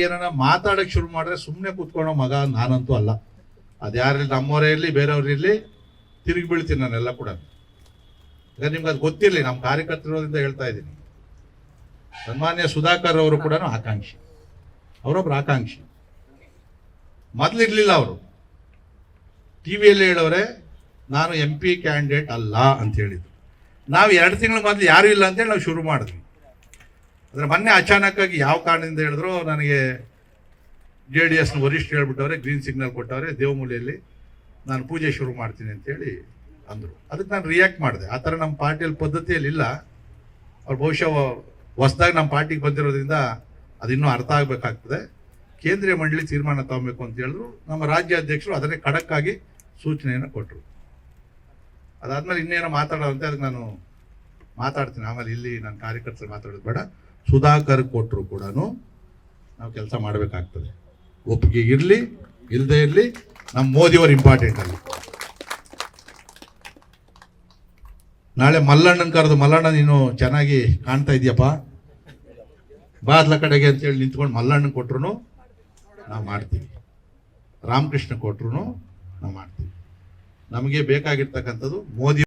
ಏನಾರ ಮಾತಾಡಕ್ ಶುರು ಮಾಡಿದ್ರೆ ಸುಮ್ಮನೆ ಕೂತ್ಕೊಳ್ಳೋ ಮಗ ನಾನಂತೂ ಅಲ್ಲ. ಅದ್ಯಾರಿಲ್ಲ ನಮ್ಮವರೇ ಇರಲಿ, ಬೇರೆಯವ್ರು ಇರಲಿ, ತಿರುಗಿ ಬೀಳ್ತೀನಿ ನಾನೆಲ್ಲ ಕೂಡ. ಯಾಕಂದ್ರೆ ನಿಮ್ಗೆ ಅದು ಗೊತ್ತಿರಲಿ ನಮ್ಮ ಕಾರ್ಯಕರ್ತರೋದ್ರಿಂದ ಹೇಳ್ತಾ ಇದ್ದೀನಿ. ಸನ್ಮಾನ್ಯ ಸುಧಾಕರ್ ಅವರು ಕೂಡ ಆಕಾಂಕ್ಷಿ. ಅವರೊಬ್ರು ಆಕಾಂಕ್ಷಿ. ಮೊದಲಿರಲಿಲ್ಲ ಅವರು. ಟಿವಿಯಲ್ಲಿ ಹೇಳೋರೆ, ನಾನು ಎಂ ಪಿ ಕ್ಯಾಂಡಿಡೇಟ್ ಅಲ್ಲ ಅಂತ ಹೇಳಿದ್ರು. ನಾವು ಎರಡು ತಿಂಗಳ ಮೊದಲು ಯಾರು ಇಲ್ಲ ಅಂತೇಳಿ ನಾವು ಶುರು ಮಾಡಿದ್ವಿ. ಅಂದರೆ ಮೊನ್ನೆ ಅಚಾನಕ್ಕಾಗಿ ಯಾವ ಕಾರಣದಿಂದ ಹೇಳಿದ್ರು, ನನಗೆ ಜೆ ಡಿ ಎಸ್ನ ವರಿಷ್ಠ ಹೇಳ್ಬಿಟ್ಟವ್ರೆ ಗ್ರೀನ್ ಸಿಗ್ನಲ್ ಕೊಟ್ಟವ್ರೆ, ದೇವಮೂಲೆಯಲ್ಲಿ ನಾನು ಪೂಜೆ ಶುರು ಮಾಡ್ತೀನಿ ಅಂತೇಳಿ ಅಂದರು. ಅದಕ್ಕೆ ನಾನು ರಿಯಾಕ್ಟ್ ಮಾಡಿದೆ. ಆ ಥರ ನಮ್ಮ ಪಾರ್ಟಿಯಲ್ಲಿ ಪದ್ಧತಿಯಲ್ಲಿ ಇಲ್ಲ. ಅವ್ರು ಬಹುಶಃ ಹೊಸದಾಗಿ ನಮ್ಮ ಪಾರ್ಟಿಗೆ ಬಂದಿರೋದ್ರಿಂದ ಅದಿನ್ನೂ ಅರ್ಥ ಆಗಬೇಕಾಗ್ತದೆ. ಕೇಂದ್ರೀಯ ಮಂಡಳಿ ತೀರ್ಮಾನ ತಗೋಬೇಕು ಅಂತ ಹೇಳಿದ್ರು. ನಮ್ಮ ರಾಜ್ಯಾಧ್ಯಕ್ಷರು ಅದನ್ನೇ ಖಡಕ್ಕಾಗಿ ಸೂಚನೆಯನ್ನು ಕೊಟ್ಟರು ಅದಾದ್ಮೇಲೆ ಇನ್ನೇನೋ ಮಾತಾಡೋದಂತೆ ಅದಕ್ಕೆ ನಾನು ಮಾತಾಡ್ತೀನಿ. ಆಮೇಲೆ ಇಲ್ಲಿ ನನ್ನ ಕಾರ್ಯಕರ್ತರು ಮಾತಾಡೋದು ಬೇಡ. ಸುಧಾಕರ್ ಕೊಟ್ಟರು ಕೂಡ ನಾವು ಕೆಲಸ ಮಾಡಬೇಕಾಗ್ತದೆ. ಒಪ್ಪಿಗೆ ಇರಲಿ ಇಲ್ಲದೆ ಇರಲಿ ನಮ್ಮ ಮೋದಿಯವರು ಇಂಪಾರ್ಟೆಂಟ್ ಅಲ್ಲಿ. ನಾಳೆ ಮಲ್ಲಣ್ಣನ ಕರೆದು, ಮಲ್ಲಣ್ಣ ನೀನು ಚೆನ್ನಾಗಿ ಕಾಣ್ತಾ ಇದೆಯಪ್ಪ? ಬಾದ್ಲ ಕಡೆಗೆ ಅಂತೇಳಿ ನಿಂತ್ಕೊಂಡು ಮಲ್ಲಣ್ಣನ ಕೊಟ್ರು ನಾವು ಮಾಡ್ತೀವಿ. ರಾಮಕೃಷ್ಣ ಕೊಟ್ರು ನಾವು ಮಾಡ್ತೀವಿ. ನಮಗೆ ಬೇಕಾಗಿರ್ತಕ್ಕಂಥದ್ದು ಮೋದಿ